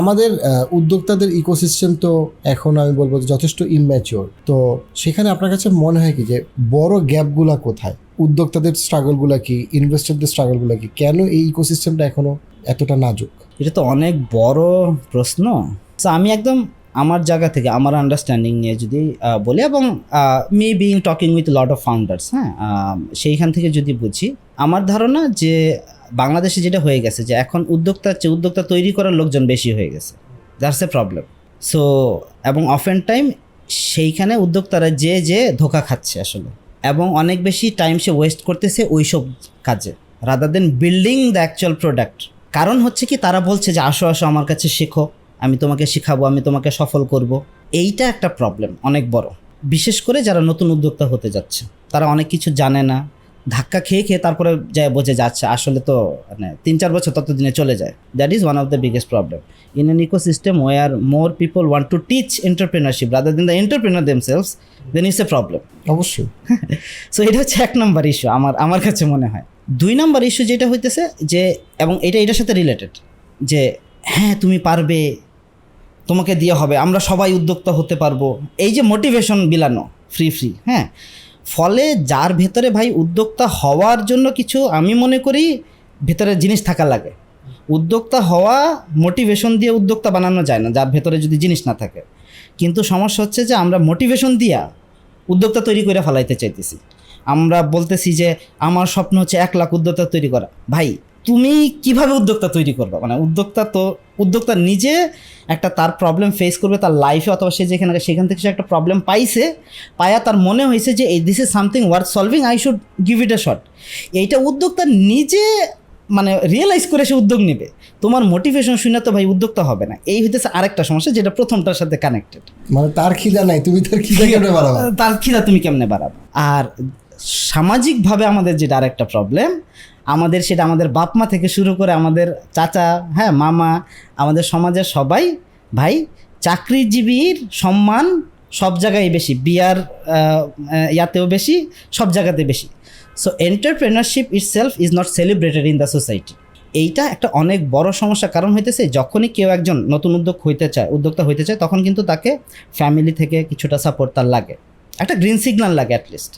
আমাদের উদ্যোক্তাদের ইকোসিস্টেম তো এখন আমি বলব যথেষ্ট ইম্যাচিওর তো সেখানে আপনার কাছে মনে হয় কি যে বড় গ্যাপগুলা কোথায়? উদ্যোক্তাদের স্ট্রাগলগুলা কি? ইনভেস্টরদের স্ট্রাগলগুলা কি? কেন এই ইকোসিস্টেমটা এখনও এতটা নাজুক? এটা তো অনেক বড় প্রশ্ন। আমি একদম আমার জায়গা থেকে, আমার আন্ডারস্ট্যান্ডিং নিয়ে যদি বলি এবং me being talking with lot of founders হ্যাঁ? সেইখান থেকে যদি বুঝি, আমার ধারণা যে বাংলাদেশে যেটা হয়ে গেছে যে এখন উদ্যোক্তার চেয়ে উদ্যোক্তা তৈরি করার লোকজন বেশি হয়ে গেছে। দ্যাটস এ প্রবলেম সো এবং অফ অফেন টাইম সেইখানে উদ্যোক্তারা যে যে ধোকা খাচ্ছে আসলে। এবং অনেক বেশি টাইম সে ওয়েস্ট করতেছে ওইসব কাজে rather than building the actual product কারণ হচ্ছে কি, তারা বলছে যে, আসো আসো, আমার কাছে শেখো, আমি তোমাকে শেখাবো, আমি তোমাকে সফল করব। এইটা একটা প্রবলেম অনেক বড়। বিশেষ করে যারা নতুন উদ্যোক্তা হতে যাচ্ছে, তারা অনেক কিছু জানে না ধাক্কা খেয়ে খেয়ে তারপরে যায় বোঝে যাচ্ছে আসলে তো মানে তিন চার বছর ততদিনে চলে যায়। That is one of the biggest problem in an ecosystem where more people want to teach entrepreneurship rather than the entrepreneur themselves then it's a problem অবশ্যই। সো এটা হচ্ছে এক নম্বর ইস্যু আমার আমার কাছে মনে হয়। দুই নম্বর ইস্যু যেটা হইতেছে যে এবং এটা এটার সাথে রিলেটেড যে হ্যাঁ তুমি পারবে তোমাকে দিয়ে হবে আমরা সবাই উদ্যোক্তা হতে পারব। এই যে মোটিভেশন বিলানো ফ্রি ফ্রি হ্যাঁ? ফলে যার ভেতরে ভাই উদ্যোক্তা হওয়ার জন্য কিছু আমি মনে করি ভেতরে জিনিস থাকা লাগে। উদ্যোক্তা হওয়া মোটিভেশন দিয়ে উদ্যোক্তা বানানো যায় না, যার ভেতরে যদি জিনিস না থাকে। কিন্তু সমস্যা হচ্ছে যে আমরা মোটিভেশন দিয়া উদ্যোক্তা তৈরি করে ফেলাইতে চাইতেছি। আমরা বলতেছি যে, আমার স্বপ্ন হচ্ছে এক লাখ উদ্যোক্তা তৈরি করা। ভাই তুমি কীভাবে উদ্যোক্তা তৈরি করবে? মানে উদ্যোক্তা তো উদ্যোক্তা নিজে একটা তার প্রবলেম ফেস করবে তার লাইফে অথবা সে যেখানে সেখান থেকে সে একটা প্রবলেম পাইছে পায়া তার মনে হয়েছে যে এই this is something worth solving I should give it a shot এইটা উদ্যোক্তা নিজে মানে রিয়েলাইজ করে সে উদ্যোগ নেবে। তোমার মোটিভেশন শুনে তো ভাই উদ্যোক্তা হবে না। এই হইতেছে আরেকটা সমস্যা যেটা প্রথমটার সাথে কানেক্টেড মানে তার খিদা নাই তুমি তার খিদা কেটে বাড়াবা? তার খিদা তুমি কেমনে বাড়াবে? আর সামাজিকভাবে আমাদের যেটা আরেকটা প্রবলেম আমাদের সেটা আমাদের বাপ মা থেকে শুরু করে আমাদের চাচা হ্যাঁ মামা, আমাদের সমাজের সবাই, ভাই, চাকরিজীবীর সম্মান সব জায়গায় বেশি, বিয়ার ইয়াতেও বেশি, সব জায়গাতে বেশি। So entrepreneurship itself is not celebrated in the society এইটা একটা অনেক বড় সমস্যা কারণ হইতেছে, যখনই কেউ একজন নতুন উদ্যোগ হইতে চায়, উদ্যোক্তা হইতে চায়, তখন কিন্তু তাকে ফ্যামিলি থেকে কিছুটা সাপোর্ট তার লাগে। একটা গ্রিন সিগন্যাল লাগে অ্যাটলিস্ট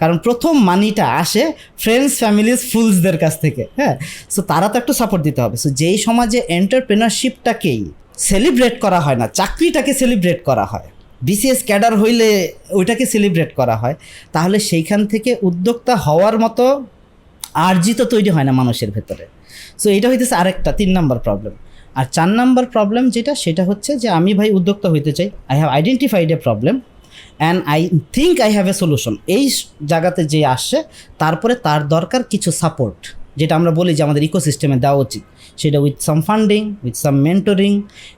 কারণ প্রথম মানিটা আসে ফ্রেন্ডস ফ্যামিলিজ ফুলসদের কাছ থেকে হ্যাঁ? সো তারা তো একটু সাপোর্ট দিতে হবে। সো যেই সমাজে এন্টারপ্রেনারশিপটাকেই সেলিব্রেট করা হয় না, চাকরিটাকে সেলিব্রেট করা হয় বিসিএস ক্যাডার হইলে ওইটাকে সেলিব্রেট করা হয়, তাহলে সেইখান থেকে উদ্যোক্তা হওয়ার মতো আর্জিত তৈরি হয় না মানুষের ভেতরে। সো এটা হইতেছে আরেকটা, তিন নম্বর প্রবলেম আর চার নাম্বার প্রবলেম যেটা, সেটা হচ্ছে যে আমি ভাই উদ্যোক্তা হইতে চাই I have identified a problem and I think I have a solution এই জায়গাতে যে আসছে, তারপরে তার দরকার কিছু সাপোর্ট যেটা আমরা বলি যে আমাদের ইকোসিস্টেমে দেওয়া উচিত। সেটা with some funding with some mentoring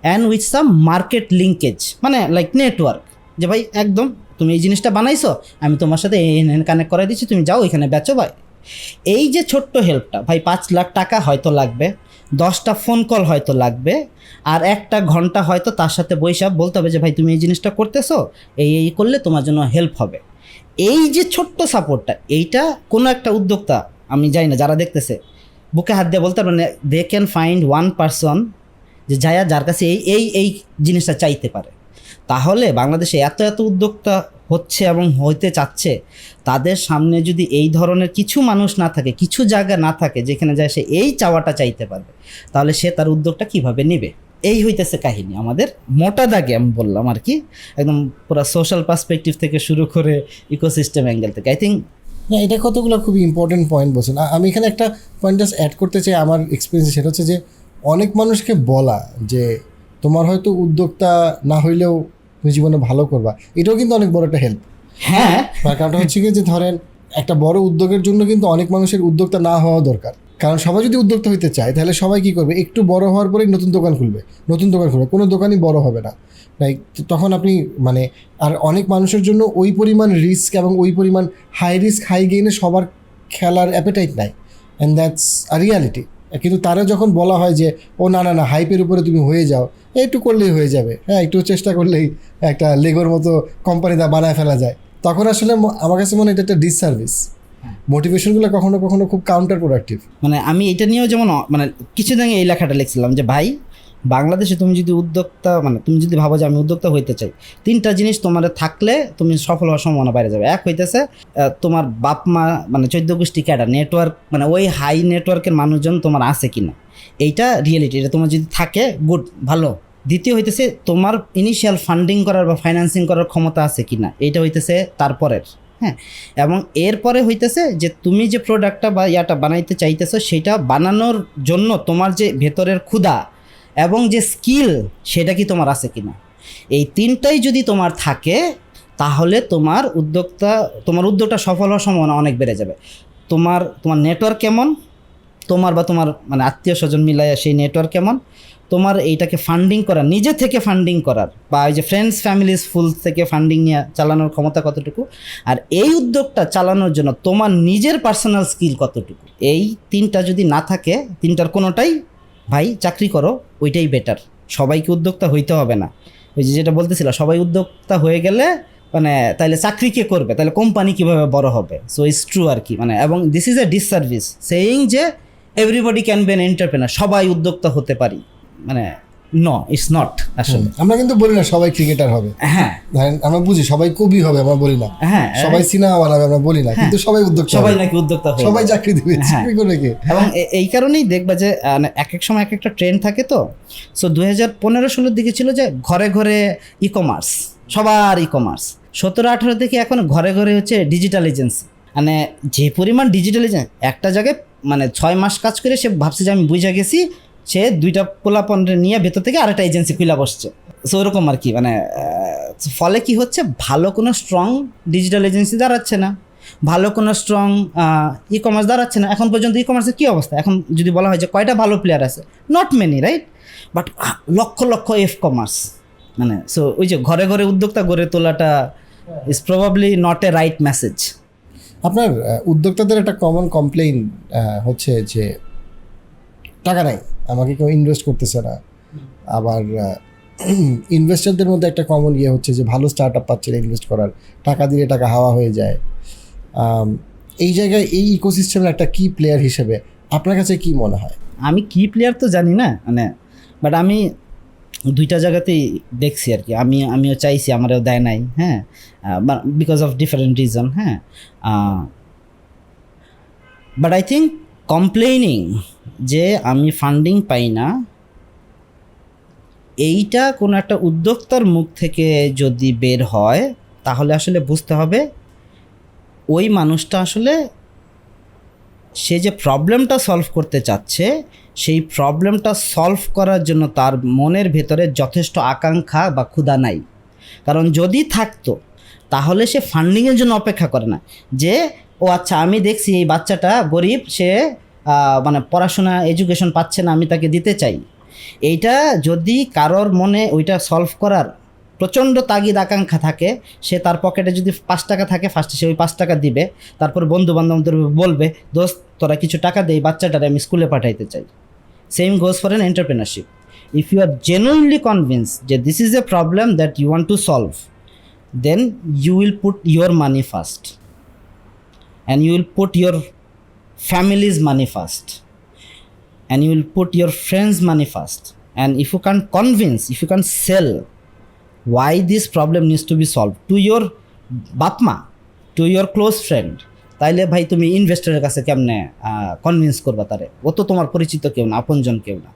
and with some market linkage মানে লাইক নেটওয়ার্ক যে ভাই, একদম, তুমি এই জিনিসটা বানাইছো, আমি তোমার সাথে এন কানেক্ট করে দিচ্ছি, তুমি যাও, এখানে বেচো ভাই এই যে ছোট্ট হেল্পটা ভাই, পাঁচ লাখ টাকা হয়তো লাগবে দশটা ফোন কল হয়তো লাগবে, আর একটা ঘণ্টা হয়তো তার সাথে বৈশাখ বলতে হবে যে, ভাই, তুমি এই জিনিসটা করতেছো, এই এই করলে তোমার জন্য হেল্প হবে। এই যে ছোট্ট সাপোর্টটা এইটা কোনো একটা উদ্যোক্তা, আমি জানি না, যারা দেখতেছে, বুকে হাত দিয়ে বলতে পারবে they can find one person যে যায়া যার কাছে এই এই এই জিনিসটা চাইতে পারে। তাহলে বাংলাদেশে এত এত উদ্যোক্তা হচ্ছে এবং হইতে চাচ্ছে, তাদের সামনে যদি এই ধরনের কিছু মানুষ না থাকে, কিছু জায়গা না থাকে যেখানে যায় সে এই চাওয়াটা চাইতে পারবে, তাহলে সে তার উদ্যোগটা কীভাবে নেবে? এই হইতেছে কাহিনী আমাদের। মোটা দাগে আমি বললাম আর কি, একদম পুরো সোশ্যাল পার্সপেক্টিভ থেকে শুরু করে ইকোসিস্টেম অ্যাঙ্গেল থেকে। আই থিঙ্ক না, এটা কতগুলো খুবই ইম্পর্টেন্ট পয়েন্ট বলছেন। আমি এখানে একটা পয়েন্ট জাস্ট অ্যাড করতে চাই আমার এক্সপিরিয়েন্স সেটা হচ্ছে যে অনেক মানুষকে বলা যে তোমার হয়তো উদ্যোক্তা না হইলেও তুমি জীবনে ভালো করবা। এটাও কিন্তু অনেক বড় একটা হেল্প হ্যাঁ। তার কারণটা হচ্ছে কি যে ধরেন একটা বড় উদ্যোগের জন্য কিন্তু অনেক মানুষের উদ্যোক্তা না হওয়া দরকার। কারণ সবাই যদি উদ্যোক্তা হইতে চায় তাহলে সবাই কি করবে? একটু বড় হওয়ার পরেই নতুন দোকান খুলবে। নতুন দোকান খুলবে। কোনো দোকানই বড় হবে না। লাইক তখন আপনি মানে আর অনেক মানুষের জন্য ওই পরিমাণ রিস্ক এবং ওই পরিমাণ হাই রিস্ক হাই গেইনে সবার খেলার অ্যাপেটাইট নাই। অ্যান্ড দ্যাটস আ রিয়ালিটি কিন্তু তারা যখন বলা হয় যে ও না না না হাইপের উপরে তুমি হয়ে যাও একটু করলেই হয়ে যাবে। হ্যাঁ একটু চেষ্টা করলেই একটা লেগোর মতো কোম্পানি দা বানায় ফেলা যায়। তখন আসলে আমার কাছে মনে হয় এটা একটা ডিসসার্ভিস মোটিভেশনগুলো কখনো কখনো খুব কাউন্টার প্রোডাক্টিভ মানে আমি এটা নিয়েও যেমন মানে কিছুদিন এই লেখাটা লিখছিলাম যে ভাই বাংলাদেশে তুমি যদি উদ্যোক্তা মানে তুমি যদি ভাবো যে আমি উদ্যোক্তা হইতে চাই, তিনটা জিনিস তোমার থাকলে তুমি সফল হওয়ার সম্ভাবনা বাইরে যাবে। এক হইতেছে তোমার বাপ মা মানে চৈদ্দ গোষ্ঠী ক্যাডার নেটওয়ার্ক মানে ওই হাই নেটওয়ার্কের মানুষজন তোমার আছে কিনা? এইটা রিয়েলিটি এটা তোমার যদি থাকে গুড ভালো। দ্বিতীয় হইতেছে, তোমার ইনিশিয়াল ফান্ডিং করার বা ফাইন্যান্সিং করার ক্ষমতা আছে কিনা? এইটা হইতেছে তারপরের হ্যাঁ? এবং এরপরে হইতেছে যে তুমি যে প্রোডাক্টটা বা ইয়াটা বানাইতে চাইতেছো, সেটা বানানোর জন্য তোমার যে ভেতরের ক্ষুধা এবং যে স্কিল, সেটা কি তোমার আছে কিনা? এই তিনটাই যদি তোমার থাকে, তাহলে তোমার উদ্যোক্তা, তোমার উদ্যোগটা সফল হওয়ার সম্ভাবনা অনেক বেড়ে যাবে। তোমার তোমার নেটওয়ার্ক কেমন? তোমার বা তোমার মানে আত্মীয় স্বজন মিলাইয়া সেই নেটওয়ার্ক কেমন? তোমার এইটাকে ফান্ডিং করার, নিজে থেকে ফান্ডিং করার, বা এই যে ফ্রেন্ডস ফ্যামিলিজ ফুল থেকে ফান্ডিং নিয়ে চালানোর ক্ষমতা কতটুকু? আর এই উদ্যোগটা চালানোর জন্য তোমার নিজের পার্সোনাল স্কিল কতটুকু? এই তিনটা যদি না থাকে, তিনটার কোনোটাই ভাই, চাকরি করো, ওইটাই বেটার সবাইকে উদ্যোক্তা হইতে হবে না। ওই যে যেটা বলতেছিল, সবাই উদ্যোক্তা হয়ে গেলে মানে তাহলে চাকরি কে করবে? তাহলে কোম্পানি কীভাবে বড় হবে? সো ইটস ট্রু আর কি মানে এবং this is a disservice saying যে everybody can be an entrepreneur সবাই উদ্যোক্তা হতে পারি। মানে ন ইটস নট আসলে। আমরা কিন্তু বলি না সবাই ক্রিকেটার হবে। হ্যাঁ। ধরেন আমরা বুঝি সবাই কবি হবে আমরা বলি না। হ্যাঁ সবাই সিনেমা বানাবে আমরা বলি না। কিন্তু সবাই উদ্যোক্তা সবাই নাকি উদ্যোক্তা হয়ে সবাই চাকরি দিবে হ্যাঁ। চাকরি করে কে? এবং এই কারণেই দেখবা যে মানে এক এক সময় এক একটা ট্রেন্ড থাকে তো। সো দু হাজার পনেরো ষোলোর দিকে ছিল যে ঘরে ঘরে ই কমার্স সবার ই কমার্স সতেরো আঠারো থেকে এখন ঘরে ঘরে হচ্ছে ডিজিটাল এজেন্সি মানে যে পরিমাণ ডিজিটাল এজেন্সি একটা জায়গায় মানে ছয় মাস কাজ করে সে ভাবছে যে আমি বুঝে গেছি সে দুইটা পোলা পোলাপনরে নিয়ে ভেতর থেকে আরেকটা এজেন্সি খুলে বসছে। সো ওরকম আর কি মানে ফলে কি হচ্ছে? ভালো কোনো স্ট্রং ডিজিটাল এজেন্সি দাঁড়াচ্ছে না। ভালো কোনো স্ট্রং ই কমার্স দাঁড়াচ্ছে না। এখন পর্যন্ত ই কমার্সের কী অবস্থা? এখন যদি বলা হয় যে কয়টা ভালো প্লেয়ার আছে? Not many right but lakh lakh F commerce মানে সো ওই যে ঘরে ঘরে উদ্যোক্তা গড়ে তোলাটা is probably not a right message আপনার উদ্যোক্তাদের একটা কমন কমপ্লেইন হচ্ছে যে টাকা নাই। আমাকে কেউ ইনভেস্ট করতেছে না। আবার ইনভেস্টারদের মধ্যে একটা কমন ইয়ে হচ্ছে যে ভালো স্টার্ট আপ পাচ্ছে ইনভেস্ট করার। টাকা দিলে টাকা হাওয়া হয়ে যায়। এই জায়গায় এই ইকোসিস্টেমের একটা কি প্লেয়ার হিসেবে আপনার কাছে কি মনে হয়? আমি কি প্লেয়ার তো জানি না মানে বাট আমি দুইটা জায়গাতেই দেখছি আর কি। আমি, আমিও চাইছি, আমারও দেয় নাই হ্যাঁ বিকজ অফ ডিফারেন্ট রিজন হ্যাঁ বাট আই থিঙ্ক কমপ্লেইনিং যে আমি ফান্ডিং পাই না, এইটা কোনো একটা উদ্যোক্তার মুখ থেকে যদি বের হয়, তাহলে আসলে বুঝতে হবে ওই মানুষটা আসলে সে যে প্রবলেমটা সলভ করতে চাচ্ছে, সেই প্রবলেমটা সলভ করার জন্য তার মনের ভেতরে যথেষ্ট আকাঙ্ক্ষা বা ক্ষুধা নাই। কারণ যদি থাকতো, তাহলে সে ফান্ডিংয়ের জন্য অপেক্ষা করে না। যে, ও আচ্ছা আমি দেখছি এই বাচ্চাটা গরিব, সে মানে পড়াশোনা এডুকেশন পাচ্ছে না, আমি তাকে দিতে চাই। এইটা যদি কারোর মনে ওইটা সলভ করার প্রচণ্ড তাগিদ আকাঙ্ক্ষা থাকে, সে তার পকেটে যদি পাঁচ টাকা থাকে ফার্স্টে সে ওই পাঁচ টাকা দিবে, তারপর বন্ধু বান্ধবদের বলবে, দোস্ত, তোরা কিছু টাকা দেই বাচ্চাটারে আমি স্কুলে পাঠাইতে চাই। Same goes for an entrepreneurship if you are genuinely convince যে this is a problem that you want to solve then you will put your money first and you will put your family's money first and you will put your friends money first and if you can convince, if you can sell why this problem needs to be solved to your বাপমা to your close friend তাইলে ভাই তুমি ইনভেস্টরের কাছে কেমনে convince করবা তারে? ও তো তোমার পরিচিত কেউ না, আপনজন কেউ না।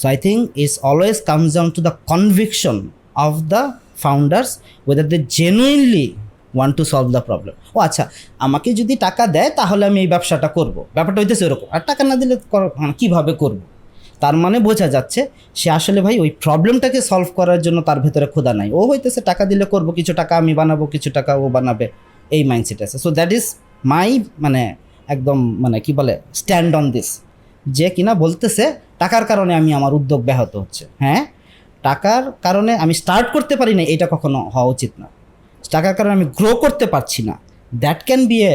So I think it's always comes down to the conviction of the founders whether they genuinely want to solve the problem ও আচ্ছা আমাকে যদি টাকা দেয়, তাহলে আমি এই ব্যবসাটা করব। ব্যাপারটা হইতেছে ওরকম আর টাকা না দিলে কর- মানে কীভাবে করব? তার মানে বোঝা যাচ্ছে, সে আসলে ভাই ওই প্রবলেমটাকে সলভ করার জন্য তার ভেতরে ক্ষুধা নাই। ও হইতেছে টাকা দিলে করব, কিছু টাকা আমি বানাবো, কিছু টাকা ও বানাবে। এই মাইন্ডসেট আছে। সো দ্যাট ইজ মাই মানে একদম মানে কি বলে স্ট্যান্ড অন দিস যে কিনা বলতেছে, টাকার কারণে আমি আমার উদ্যোগ ব্যাহত হচ্ছে। হ্যাঁ? টাকার কারণে আমি স্টার্ট করতে পারি না এটা কখনো হওয়া উচিত না। টাকার কারণে আমি গ্রো করতে পারছি না। That can be a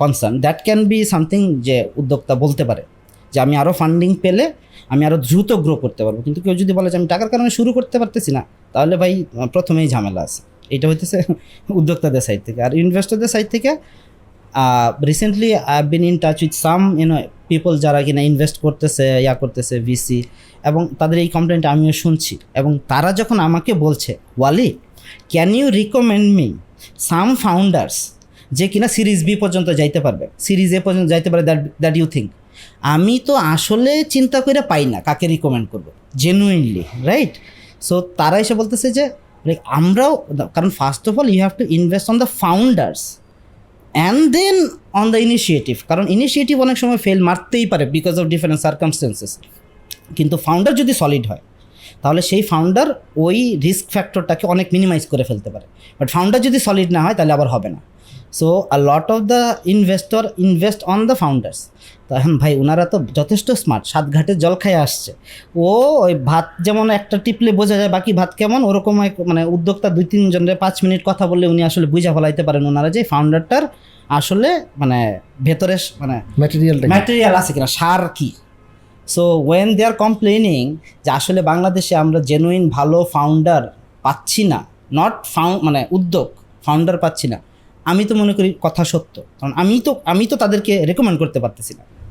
concern that can be something যে উদ্যোক্তা বলতে পারে যে আমি আরও ফান্ডিং পেলে আমি আরও দ্রুত গ্রো করতে পারব। কিন্তু কেউ যদি বলে যে আমি টাকার কারণে শুরু করতে পারতেছি না, তাহলে ভাই প্রথমেই ঝামেলা আছে। এটা হইতেছে উদ্যোক্তাদের সাইড থেকে। আর ইনভেস্টরদের সাইড থেকে recently I been in touch with some you know people যারা কিনা ইনভেস্ট করতেছে, ইয়া করতেছে ভিসি এবং তাদের এই কমপ্লেনটা আমিও শুনছি। এবং তারা যখন আমাকে বলছে, Wali can you recommend me some founders যে কিনা সিরিজ বি পর্যন্ত যাইতে পারবে? সিরিজ এ পর্যন্ত যাইতে পারে দ্যাট দ্যাট ইউ থিঙ্ক আমি তো আসলে চিন্তা করে পাই না কাকে রিকমেন্ড করব। জেনুইনলি রাইট সো তারা এসে বলতেছে যে আমরাও, কারণ first of all you have to invest on the founders and then on the initiative কারণ ইনিশিয়েটিভ অনেক সময় ফেল মারতেই পারে বিকজ অফ ডিফারেন্ট সার্কামস্টেন্সেস কিন্তু ফাউন্ডার যদি সলিড হয় তাহলে সেই ফাউন্ডার ওই রিস্ক ফ্যাক্টরটাকে অনেক মিনিমাইজ করে ফেলতে পারে। বাট ফাউন্ডার যদি সলিড না হয় তাহলে আবার হবে না। So a lot of the investor invest on the founders তো এখন ভাই ওনারা তো যথেষ্ট স্মার্ট সাত ঘাটে জল খেয়ে আসছে। ও ওই ভাত যেমন একটা টিপলে বোঝা যায় বাকি ভাত কেমন? ওরকম এক মানে উদ্যোক্তা দুই তিনজনের পাঁচ মিনিট কথা বললে উনি আসলে বুঝা ফেলাইতে পারেন ওনারা যে ফাউন্ডারটার আসলে মানে ভেতরে মানে ম্যাটেরিয়ালটা ম্যাটেরিয়াল আছে কিনা সার কি? So when they are complaining যে আসলে বাংলাদেশে আমরা জেনুইন ভালো ফাউন্ডার পাচ্ছি না নট ফাউন্ড মানে উদ্যোগ ফাউন্ডার পাচ্ছি না, আমি তো মনে করি কথা সত্য। কারণ আমি তো আমি তো তাদেরকে রেকমেন্ড করতে পারতেছি না।